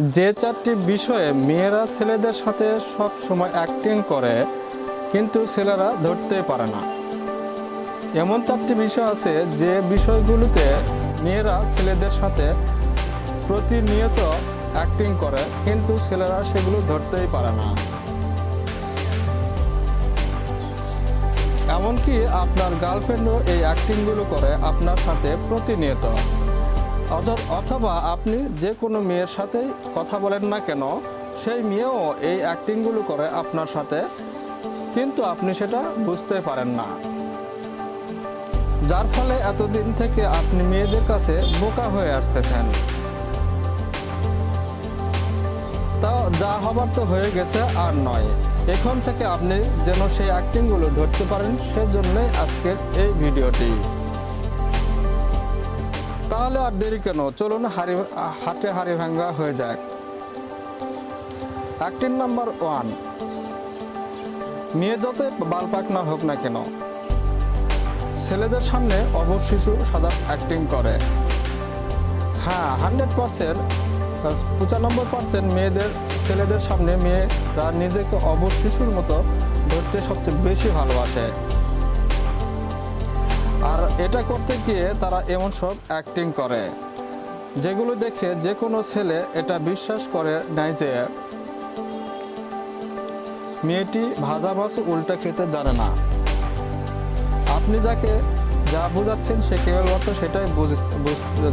যে চারটি বিষয়ে মেয়েরা ছেলেদের সাথে সব সময় অ্যাক্টিং করে, কিন্তু ছেলেরা ধরতেই পারে না। এমন চারটি বিষয় আছে যে বিষয়গুলোতে মেয়েরা ছেলেদের সাথে প্রতিনিয়ত অ্যাক্টিং করে, কিন্তু ছেলেরা সেগুলো ধরতেই পারে না। এমনকি আপনার গার্লফ্রেন্ডও এই অ্যাক্টিংগুলো করে আপনার সাথে প্রতিনিয়ত। অথবা আপনি যে কোনো মেয়ের সাথেই কথা বলেন না কেন, সেই মেয়েও এই অ্যাক্টিংগুলো করে আপনার সাথে, কিন্তু আপনি সেটা বুঝতে পারেন না। যার ফলে এতদিন থেকে আপনি মেয়েদের কাছে বোকা হয়ে আসতেছেন। তা যা হবার তো হয়ে গেছে আর নয়। এখন থেকে আপনি যেন সেই অ্যাক্টিংগুলো ধরতে পারেন, সেজন্যই আজকের এই ভিডিওটি। তাহলে আর দেরি কেন? চলুন হাড়ি হাটে হাড়ি ভাঙ্গা হয়ে যাক। Acting number one. মেয়ে যতই বাল পাকনা হোক না কেন, ছেলেদের সামনে অবশ শিশু সাদা অ্যাক্টিং করে। হ্যাঁ হান্ড্রেড পার্সেন্ট পঁচানব্বই পার্সেন্ট মেয়েদের, ছেলেদের সামনে মেয়ে মেয়েরা নিজেকে অবশ শিশুর মতো ধরতে সবচেয়ে বেশি ভালোবাসে। এটা করতে গিয়ে তারা এমন সব অ্যাক্টিং করে, যেগুলো দেখে যে কোনো ছেলে এটা বিশ্বাস করে নাই যে মেয়েটি ভাজা মাছ উল্টা খেতে জানে না। আপনি যাকে যা বোঝাচ্ছেন সে কেবলমাত্র সেটাই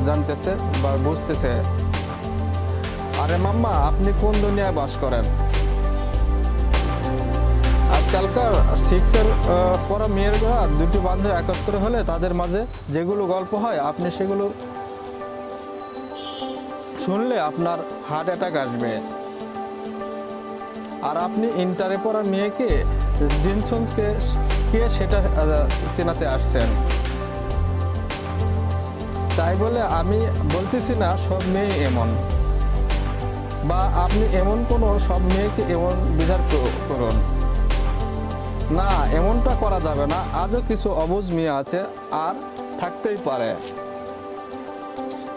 জানতেছে বা বুঝতেছে। আরে মাম্মা, আপনি কোন দুনিয়ায় বাস করেন? আজকালকার সিক্সের পড়া মেয়েরা দুটি বান্ধব একত্র হলে তাদের মাঝে যেগুলো গল্প হয়, আপনি সেগুলো শুনলে আপনার হার্ট অ্যাটাক আসবে। আর আপনি ইন্টারে পড়া মেয়েকে জিনসন্সকে কে সেটা চেনাতে আসছেন। তাই বলে আমি বলতেছি না, সব মেয়ে এমন। বা আপনি এমন কোনো সব মেয়েকে এমন বিচার করুন। না, এমনটা করা যাবে না। আজও কিছু অবুঝ মেয়ে আছে, আর থাকতেই পারে।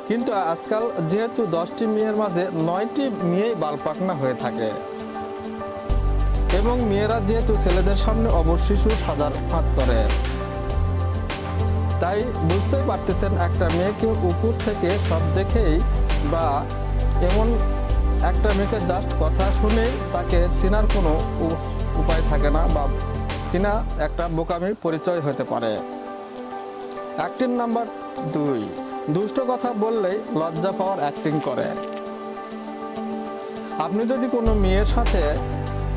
কিন্তু আজকাল যেহেতু দশটি মেয়ের মাঝে নয়টি মেয়েই বালপাকনা হয়ে থাকে। এবং মেয়েরা যেহেতু ছেলেদের সামনে অবশ শিশু সাজার ফাঁদ করে। তাই বুঝতেই পারতেছেন, একটা মেয়েকে উপর থেকে সব দেখেই বা এমন একটা মেয়েকে জাস্ট কথা শুনেই তাকে চেনার কোনো উপায় থাকে না বা চেনা একটা বোকামির পরিচয় হতে পারে। অ্যাক্টিং নাম্বার দুই। দুষ্ট কথা বললেই লজ্জা পাওয়ার অ্যাক্টিং করে। আপনি যদি কোনো মেয়ের সাথে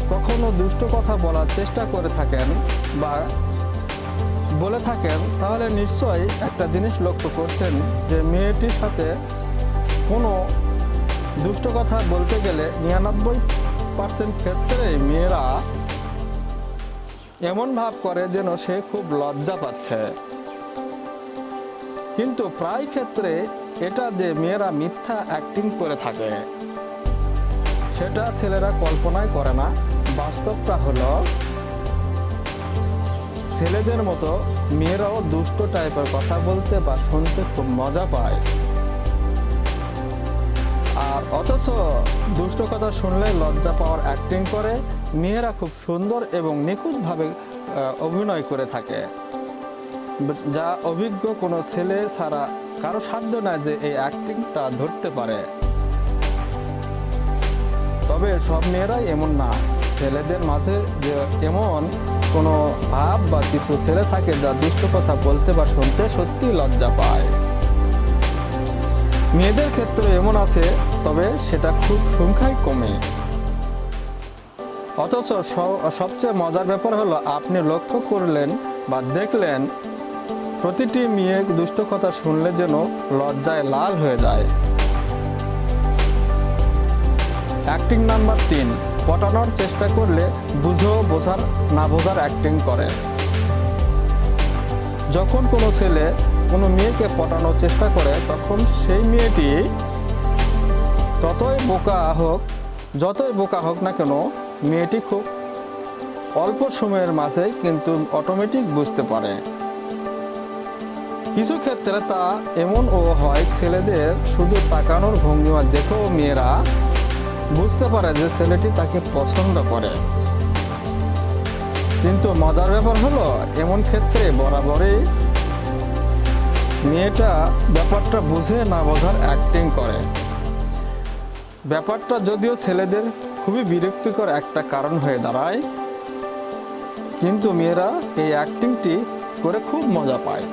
কখনো দুষ্ট কথা বলার চেষ্টা করে থাকেন বা বলে থাকেন, তাহলে নিশ্চয়ই একটা জিনিস লক্ষ্য করছেন যে মেয়েটির সাথে কোনো দুষ্ট কথা বলতে গেলে নিরানব্বই পার্সেন্ট ক্ষেত্রেই মেয়েরা এমন ভাব করে যেন সে খুব লজ্জা পাচ্ছে। কিন্তু প্রায় ক্ষেত্রে এটা যে মেয়েরা মিথ্যা অ্যাক্টিং করে থাকে, সেটা ছেলেরা কল্পনাই করে না। বাস্তবটা হলো, ছেলেদের মতো মেয়েরাও দুষ্ট টাইপের কথা বলতে বা শুনতে খুব মজা পায়। আর অথচ দুষ্ট কথা শুনলে লজ্জা পাওয়ার অ্যাক্টিং করে মেয়েরা খুব সুন্দর এবং নিখুঁতভাবে অভিনয় করে থাকে। যা অভিজ্ঞ কোনো ছেলে ছাড়া কারও সাধ্য না যে এই অ্যাক্টিংটা ধরতে পারে। তবে সব মেয়েরাই এমন না। ছেলেদের মাঝে যে এমন কোনো ভাব বা কিছু ছেলে থাকে যা দুষ্ট কথা বলতে বা শুনতে সত্যি লজ্জা পায়। মেয়েদের ক্ষেত্রে এমন আছে, তবে সেটা খুব সংখ্যায় কমে। অথচ সবচেয়ে মজার ব্যাপার হলো আপনি লক্ষ্য করলেন বা দেখলেন প্রতিটি মেয়ে দুষ্ট কথা শুনলে যেন লজ্জায় লাল হয়ে যায়। অ্যাক্টিং নাম্বার তিন, পটানোর চেষ্টা করলে বুঝো বোঝার, না বোঝার অ্যাক্টিং করে। যখন কোনো ছেলে কোনো মেয়েকে পটানোর চেষ্টা করে, তখন সেই মেয়েটি ততই বোকা হোক, যতই বোকা হোক না কেন মেয়েটি খুব অল্প সময়ের মাঝে কিন্তু অটোমেটিক বুঝতে পারে। কিছু ক্ষেত্রে তা এমনও হয়, ছেলেদের শুধু তাকানোর ভঙ্গিমা দেখেও মেয়েরা বুঝতে পারে যে ছেলেটি তাকে পছন্দ করে। কিন্তু মজার ব্যাপার হলো, এমন ক্ষেত্রে বরাবরই মেয়েটা ব্যাপারটা বুঝে না বোঝার অ্যাক্টিং করে। ব্যাপারটা যদিও ছেলেদের খুবই বিরক্তিকর একটা কারণ হয়ে দাঁড়ায়। কিন্তু মেয়েরা এই অ্যাক্টিংটি করে খুব মজা পায়।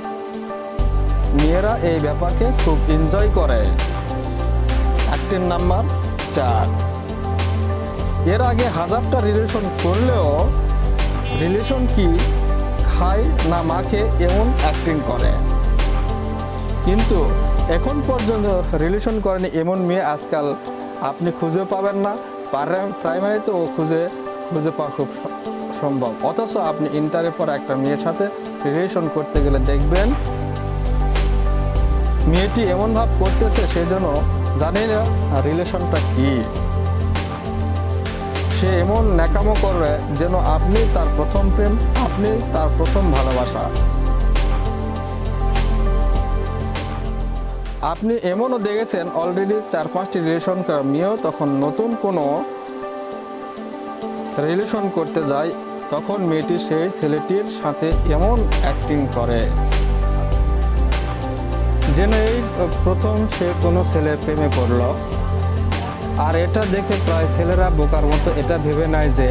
মেয়েরা এই ব্যাপারকে খুব এনজয় করে। অ্যাক্টিং নাম্বার চার। এর আগে হাজারটা রিলেশন করলেও রিলেশন কি খায় না মাখে এমন অ্যাক্টিং করে। কিন্তু এখন পর্যন্ত রিলেশন করেনি এমন মেয়ে আজকাল আপনি খুঁজে পাবেন না। প্রাইমারিতেও খুঁজে খুঁজে পাওয়া খুব সম্ভব। অথচ আপনি ইন্টারের পর একটা মেয়ের সাথে রিলেশন করতে গেলে দেখবেন, মেয়েটি এমন ভাব করতেছে সেজন্য জানে না রিলেশনটা কি। সে এমন ন্যাকামো করবে যেন আপনি তার প্রথম প্রেম, আপনি তার প্রথম ভালোবাসা। আপনি এমনও দেখেছেন অলরেডি চার পাঁচটি রিলেশন মেয়েও তখন নতুন কোনো রিলেশন করতে যায় তখন মেয়েটি সেই ছেলেটির সাথে এমন অ্যাক্টিং করে। যেন এই প্রথম সে কোনো ছেলে প্রেমে পড়ল। আর এটা দেখে প্রায় ছেলেরা বোকার মতো এটা ভেবে নেয় যে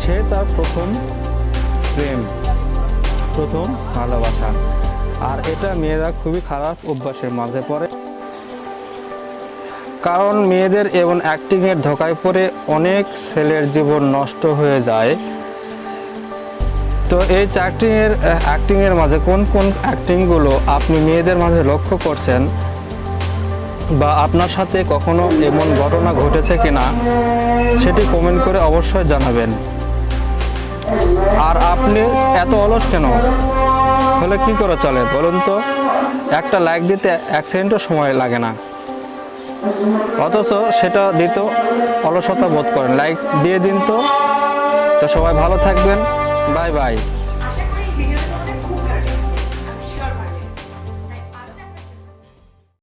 সে তার প্রথম প্রেম, প্রথম ভালোবাসা। আর এটা মেয়েরা খুবই খারাপ অভ্যাসের মাঝে পড়ে। কারণ মেয়েদের এমন অ্যাক্টিংয়ের ধোকায় পড়ে অনেক ছেলের জীবন নষ্ট হয়ে যায়। তো এই অ্যাক্টিংয়ের অ্যাক্টিংয়ের মাঝে কোন কোন অ্যাক্টিংগুলো আপনি মেয়েদের মাঝে লক্ষ্য করছেন বা আপনার সাথে কখনো এমন ঘটনা ঘটেছে কিনা সেটি কমেন্ট করে অবশ্যই জানাবেন। আর আপনি এত অলস কেন? হলে কি করে চলে বলুন তো? একটা লাইক দিতে এক সেকেন্ডও সময় লাগে না। অথচ সেটা দিত অলসতা বোধ করেন। লাইক দিয়ে দিন তো। তো সবাই ভালো থাকবেন। Bye bye